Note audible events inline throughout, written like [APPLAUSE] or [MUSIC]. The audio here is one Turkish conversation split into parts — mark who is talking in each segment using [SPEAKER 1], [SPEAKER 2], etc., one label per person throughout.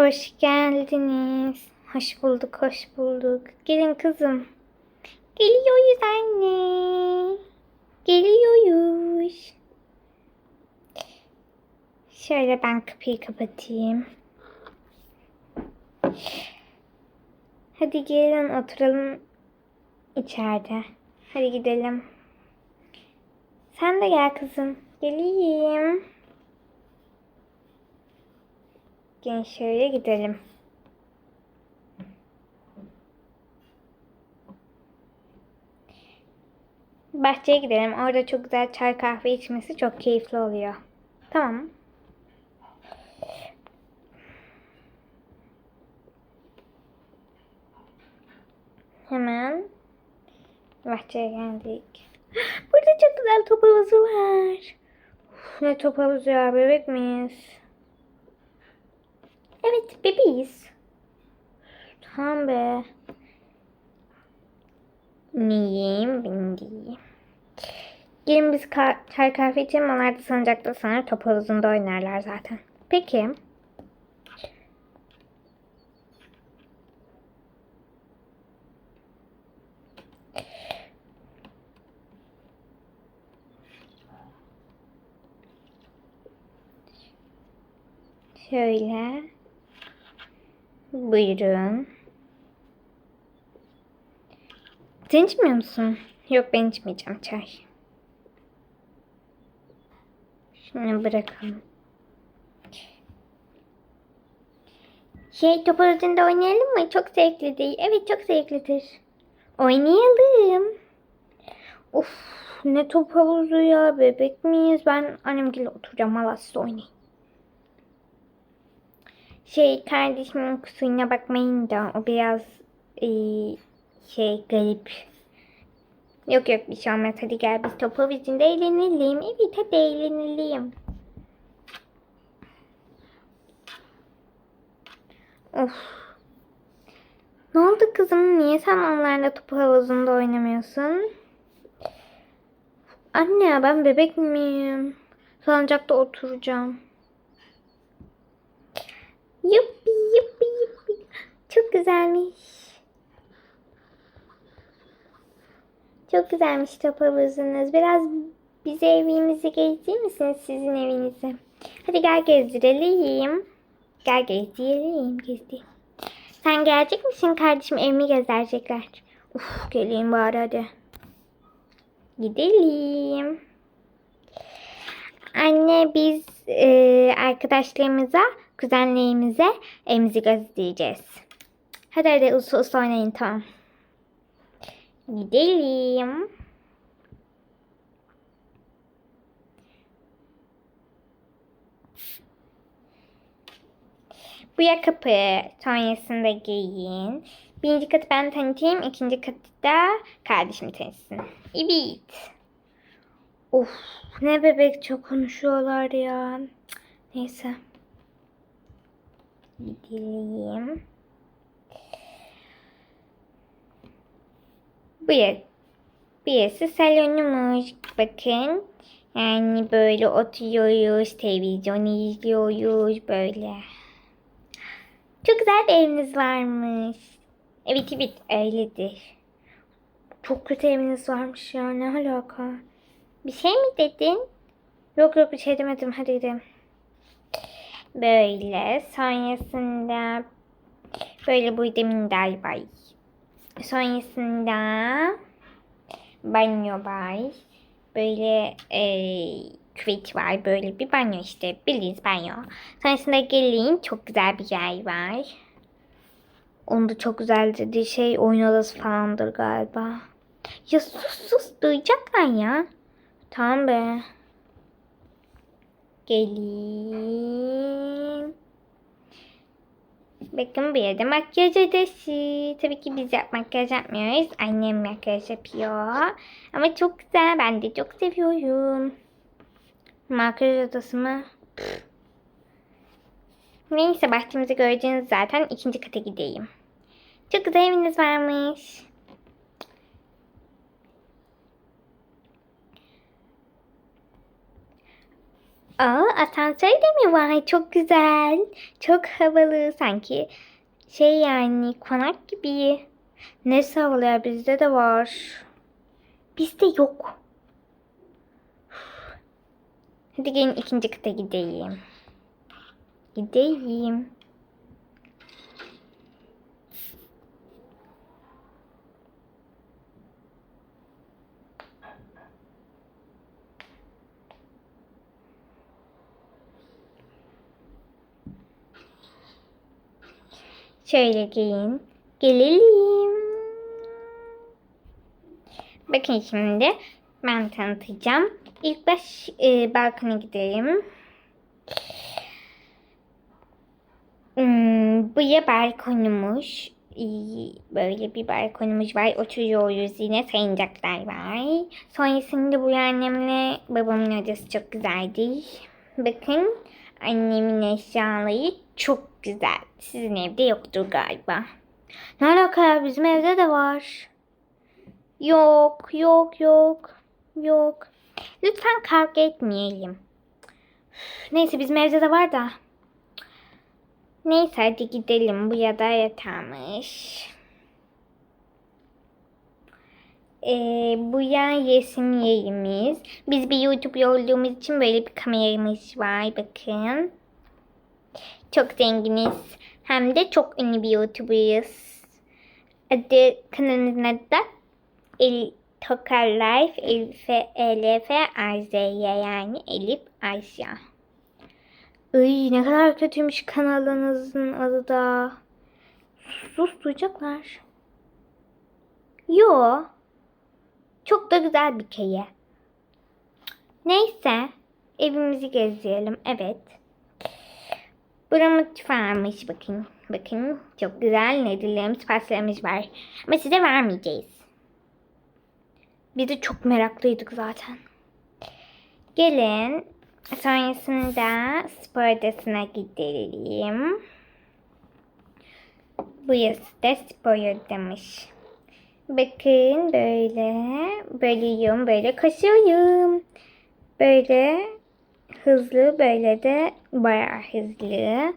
[SPEAKER 1] Hoş geldiniz. Hoş bulduk, hoş bulduk. Gelin kızım. Geliyoruz anne. Geliyoruz. Şöyle ben kapıyı kapatayım. Hadi gelin oturalım içeride. Hadi gidelim. Sen de gel kızım. Geleyim. Gelin şöyle gidelim. Bahçeye gidelim. Orada çok güzel çay kahve içmesi çok keyifli oluyor. Tamam. Hemen bahçeye geldik. [GASPS] Burada çok güzel top havuzu var. Ne top havuzu ya bebek miyiz? Evet bebeğiz. Tamam be. Neyim bindi. Gelin biz çay kahve içelim. Onlar da salıncakta sanır top havuzunda oynarlar zaten. Peki. Şöyle. Buyurun. Sen içmiyor musun? Yok ben içmeyeceğim çay. Şunu bırakalım. Şey top arasında oynayalım mı? Çok zevkli değil. Evet çok zevklidir. Oynayalım. Of ne top havuzu ya bebek miyiz? Ben annemgille oturacağım. Valla siz. Şey kardeşimin kusuruna bakmayın da o biraz eee, şey garip. Yok yok bir şey olmaz. Hadi gel biz top havuzunda eğlenelim. Evet hadi eğlenelim. Of. Ne oldu kızım? Niye sen onlarla top havuzunda oynamıyorsun? Anne ben bebek miyim? Salıncakta oturacağım. Yuppi yuppi yuppi. Çok güzelmiş. Çok güzelmiş top havuzunuz. Biraz bize evimizi gezdirir misiniz sizin evinizi? Hadi gel gezdirelim. Gel gezdirelim. Gezdirelim. Sen gelecek misin kardeşim? Evimi gezdirecekler. Uf geleyim bari hadi. Gidelim. Anne biz e, arkadaşlarımıza, kuzenlerimize evimizi göstereceğiz. Hadi hadi usul usul oynayın tamam. Gidelim. Bu ya kapı. Sonrasında giyin. Birinci katı ben tanıtayım. ikinci katı da kardeşim tanıtsın. Evet. Of ne bebek çok konuşuyorlar ya. Neyse. Gidelim. Bu yer. Burası salonumuz. Bakın. Yani böyle oturuyoruz. Televizyon izliyoruz. Böyle. Çok güzel bir eviniz varmış. Evet evet öyledir. Çok kötü eviniz varmış ya. Ne alaka? Bir şey mi dedin? Yok yok bir şey demedim. Hadi gidelim. Böyle. Sonrasında böyle burada minder var. Sonrasında banyo var. Böyle e, küvet var. Böyle bir banyo işte. Bildiğiniz banyo. Sonrasında gelin. Çok güzel bir yer var. Onu da çok güzel dediği şey oyun odası falandır galiba. Ya sus sus duyacaklar ya. Tamam be. Gelin. Bakın bir de makyaj odası. Tabii ki biz makyaj yapmıyoruz. Annem makyaj yapıyor. Ama çok güzel. Ben de çok seviyorum. Makyaj odası mı? Pff. Neyse bahçemizi göreceğiniz zaten. ikinci kata gideyim. Çok güzel eviniz varmış. Aa asansör de mi var? Çok güzel. Çok havalı sanki. Şey yani konak gibi. Ne havalı ya bizde de var. Bizde yok. Hadi gelin ikinci kata gideyim. Gideyim. Şöyle gelin. Gelelim. Bakın şimdi ben tanıtacağım. İlk baş e, balkona gidelim. Hmm, bu ya balkonumuz. İyi, Böyle bir balkonumuz var. Oturuyoruz yine sayıncaklar var. Sonrasında bu annemle babamın odası çok güzeldi. Bakın annemin eşyaları çok güzel. Sizin evde yoktur galiba. Ne alaka ya bizim evde de var. Yok yok yok yok. Lütfen kavga etmeyelim. Neyse bizim evde de var da. Neyse hadi gidelim. Bu ya da yatağmış. Ee, bu ya resim yerimiz. Biz bir YouTube olduğumuz için böyle bir kameramız var. Bakın. Çok zenginiz. Hem de çok ünlü bir YouTuber'ız. Adı kanalımızın adı da El Tokar Life Elif'e Elif'e Ayze'ye yani Elif Ayşe. Iy ne kadar kötüymüş kanalınızın adı da. Sus duyacaklar. Yo. Çok da güzel bir köye. Neyse. Evimizi gezelim. Evet. Bura mutfağımız bakın. Bakın çok güzel nedirlerimiz, pastalarımız var. Ama size vermeyeceğiz. Biz de çok meraklıydık zaten. Gelin. Sonrasında spor odasına gidelim. Burası da spor odamız. Bakın böyle bölüyorum, böyle koşuyorum. Böyle hızlı, böyle de bayağı hızlı.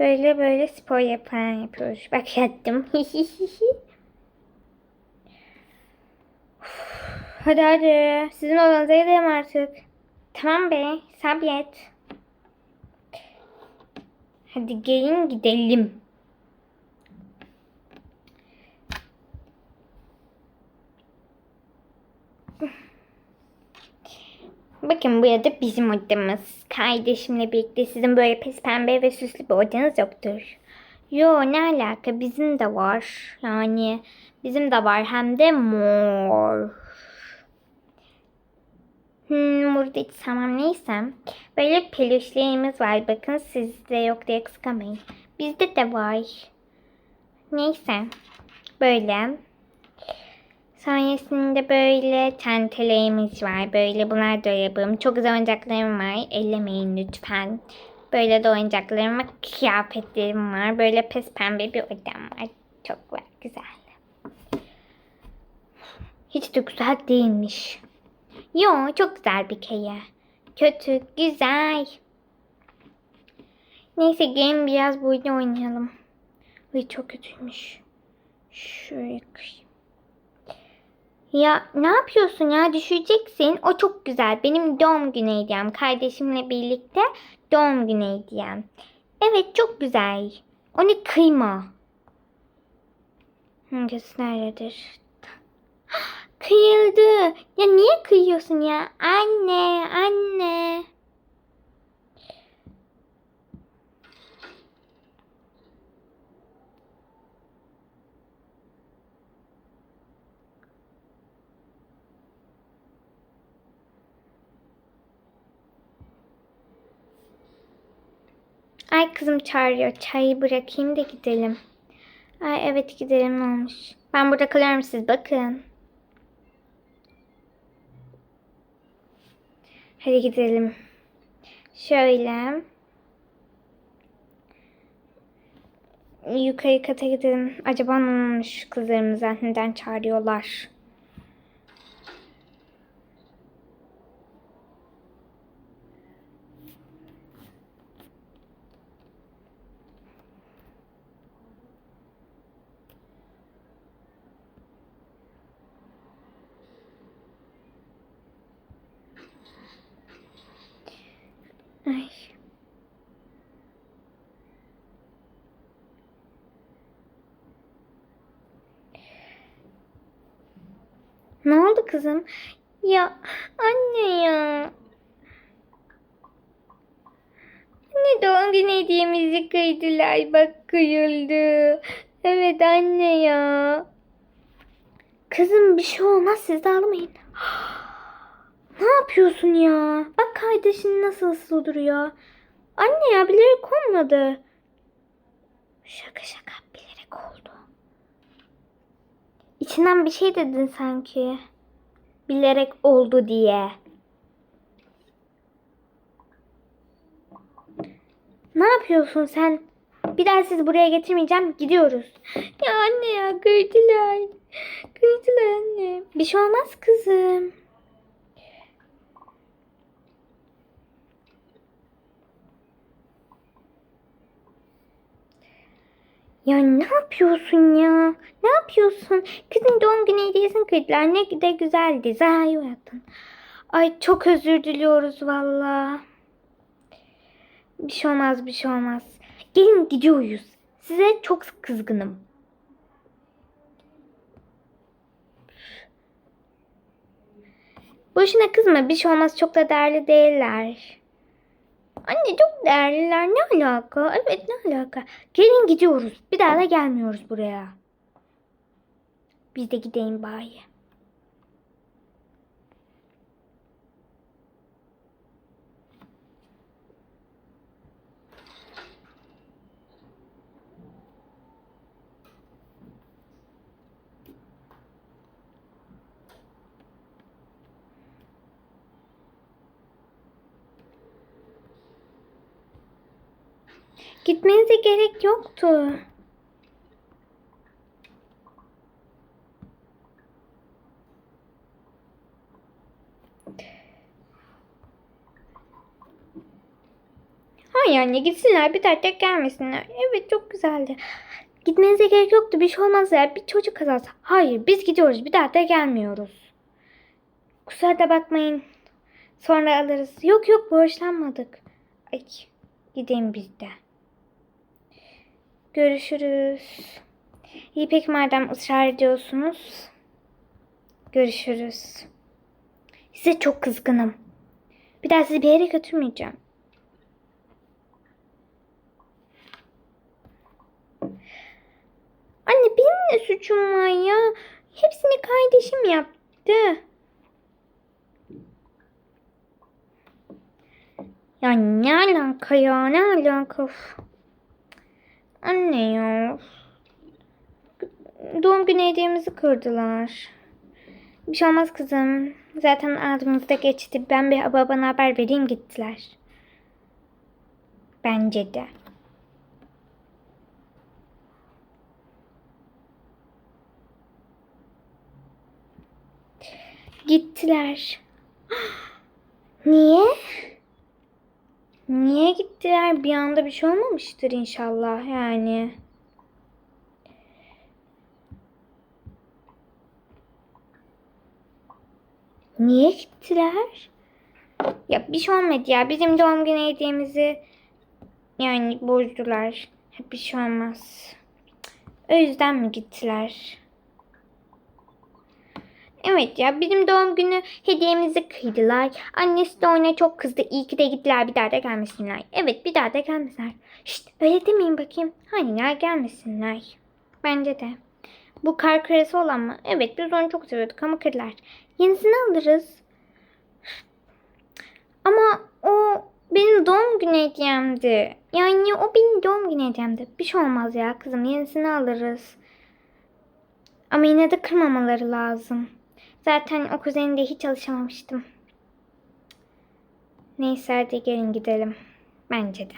[SPEAKER 1] Böyle böyle spor yapan yapıyoruz. Bak yattım. [LAUGHS] hadi hadi. Sizin odanıza gidelim artık. Tamam be. Sabret. Hadi gelin gidelim. Bakın bu da bizim odamız. Kardeşimle birlikte sizin böyle pes pembe ve süslü bir odanız yoktur. Yo ne alaka bizim de var. Yani bizim de var hem de mor. Hmm, burada hiç tamam neyse. Böyle peluşlarımız var. Bakın sizde yok diye kıskamayın. Bizde de var. Neyse. Böyle. Sonrasında böyle tentelerimiz var. Böyle bunlar da yapım. Çok güzel oyuncaklarım var. Ellemeyin lütfen. Böyle de oyuncaklarım ve kıyafetlerim var. Böyle pes pembe bir odam var. Çok var, güzel. Hiç de güzel değilmiş. Yo çok güzel bir köye. Kötü, güzel. Neyse gelin biraz burada oynayalım. Ay çok kötüymüş. Şöyle kıyayım. Ya ne yapıyorsun ya düşeceksin. O çok güzel. Benim doğum günü hediyem. Kardeşimle birlikte doğum günü hediyem. Evet çok güzel. Onu kıyma. Hangisi nerededir? [GASPS] Kıyıldı. Ya niye kıyıyorsun ya? Anne, anne. Kızım çağırıyor. Çayı bırakayım da gidelim. Ay evet gidelim olmuş. Ben burada kalıyorum siz bakın. Hadi gidelim. Şöyle. Yukarı kata gidelim. Acaba ne olmuş kızlarımıza? Neden çağırıyorlar? Ay. Ne oldu kızım? Ya anne ya. Anne doğum günü hediyemizi kıydılar. Bak kıyıldı. Evet anne ya. Kızım bir şey olmaz siz de ağlamayın. [GASPS] Ne yapıyorsun ya? Bak kardeşin nasıl ıslı duruyor. Anne ya bilerek olmadı. Şaka şaka bilerek oldu. İçinden bir şey dedin sanki. Bilerek oldu diye. Ne yapıyorsun sen? Bir daha sizi buraya getirmeyeceğim. Gidiyoruz. Ya anne ya kıydılar. Kıydılar anne. Bir şey olmaz kızım. Ya ne yapıyorsun ya? Ne yapıyorsun? Kızın doğum günü hediyesini kıydılar. Ne de güzeldi. Zahay uyattın. Ay çok özür diliyoruz valla. Bir şey olmaz bir şey olmaz. Gelin gidiyoruz. Size çok kızgınım. Boşuna kızma bir şey olmaz çok da değerli değiller. Anne çok değerliler ne alaka? Evet ne alaka? Gelin gidiyoruz. Bir daha da gelmiyoruz buraya. Biz de gideyim bari. Gitmenize gerek yoktu. Hayır anne gitsinler bir daha tek gelmesinler. Evet çok güzeldi. Gitmenize gerek yoktu bir şey olmaz ya bir çocuk kazası. Hayır biz gidiyoruz bir daha da gelmiyoruz. Kusura da bakmayın. Sonra alırız. Yok yok borçlanmadık. Ay gideyim biz de. Görüşürüz. İyi peki madem ısrar ediyorsunuz. Görüşürüz. Size çok kızgınım. Bir daha sizi bir yere götürmeyeceğim. Anne benim ne suçum var ya? Hepsini kardeşim yaptı. Ya ne alaka ya ne alaka? Anne ya. Doğum günü hediyemizi kırdılar. Bir şey olmaz kızım. Zaten adımızda geçti. Ben bir babana haber vereyim gittiler. Bence de. Gittiler. [GASPS] Niye? Niye gittiler? Bir anda bir şey olmamıştır inşallah yani. Niye gittiler? Ya bir şey olmadı ya. Bizim doğum günü hediyemizi yani bozdular. Bir şey olmaz. O yüzden mi gittiler? Evet ya bizim doğum günü hediyemizi kıydılar. Annesi de ona çok kızdı. İyi ki de gittiler bir daha da gelmesinler. Evet bir daha da gelmesinler. Şşt öyle demeyin bakayım. Hayır ya gelmesinler. Bence de. Bu kar küresi olan mı? Evet biz onu çok seviyorduk ama kırdılar. Yenisini alırız. Ama o benim doğum günü hediyemdi. Yani o benim doğum günü hediyemdi. Bir şey olmaz ya kızım yenisini alırız. Ama yine de kırmamaları lazım. Zaten o kuzeninde hiç alışamamıştım. Neyse hadi gelin gidelim. Bence de.